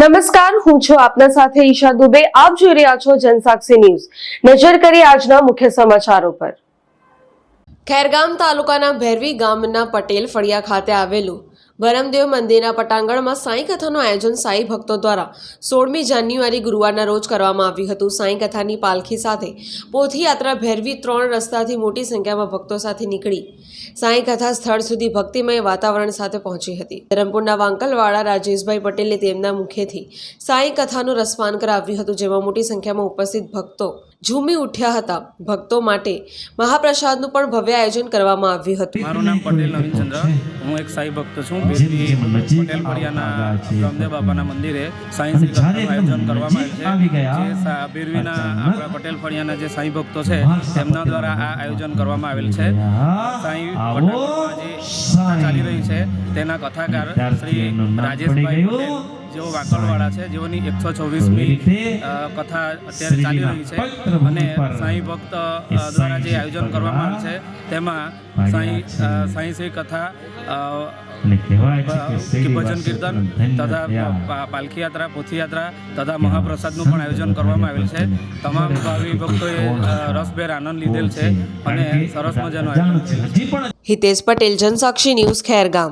નમસ્કાર, હું છું આપના સાથે ઈશા દુબે. આપ જોઈ રહ્યા છો જનસાક્ષી ન્યૂઝ. નજર કરી આજના મુખ્ય સમાચારો પર. ખેરગામ તાલુકાના ભેરવી ગામના પટેલ ફળિયા ખાતે આવેલું બરમદેવ મંદિરના પટાંગણમાં સાંઈ કથાનું આયોજન સાંઈ ભક્તો દ્વારા સોળમી જાન્યુઆરી ગુરુવારના રોજ કરવામાં આવ્યું હતું. સાંઈ કથાની પાલખી સાથે પોથીયાત્રા ભેરવી ત્રણ રસ્તાથી મોટી સંખ્યામાં ભક્તો સાથે નીકળી. સાંઈ કથા સ્થળ સુધી ભક્તિમય વાતાવરણ સાથે પહોંચી હતી. ધરમપુરના વાંકલવાળા રાજેશભાઈ પટેલે તેમના મુખેથી સાંઈ કથાનું રસપાન કરાવ્યું હતું, જેમાં મોટી સંખ્યામાં ઉપસ્થિત ભક્તો ઝૂમી ઉઠ્યા હતા. ભક્તો માટે મહાપ્રસાદનું પણ ભવ્ય આયોજન કરવામાં આવ્યું હતું. મારું નામ પટેલ નવીનચંદ્ર હું એક સાઈ ભક્ત છું. પટેલ ફળિયાના રામદેવ બાબાના મંદિરે સાંઈ શ્રી આયોજન કરવામાં આવ્યું છે. જે બેરવીના આપણા પટેલ ફળિયાના જે સાંઈ ભક્તો છે તેમના દ્વારા આ આયોજન કરવામાં આવેલ છે. સાંઈ પટેલ જે ચાલી રહી છે. તેના કથાકાર શ્રી રાજેશભાઈ પટેલ જેઓ વાંકલવાળા છે જેઓની એકસો છવ્વીસમી કથા અત્યારે ચાલી રહી છે અને સાંઈ ભક્ત દ્વારા જે આયોજન કરવામાં આવે છે તેમાં સાંઈ સાંઈ શ્રી કથા ભજન કીર્તન તથા પાલખી યાત્રા પોથી યાત્રા તથા મહાપ્રસાદનું પણ આયોજન કરવામાં આવેલ છે. તમામ ભાવિ ભક્તોએ રસભેર આનંદ લીધેલ છે અને સરસ મજાનું આયોજન હિતેશ પટેલ જનસાક્ષી ન્યૂઝ ખેરગામ.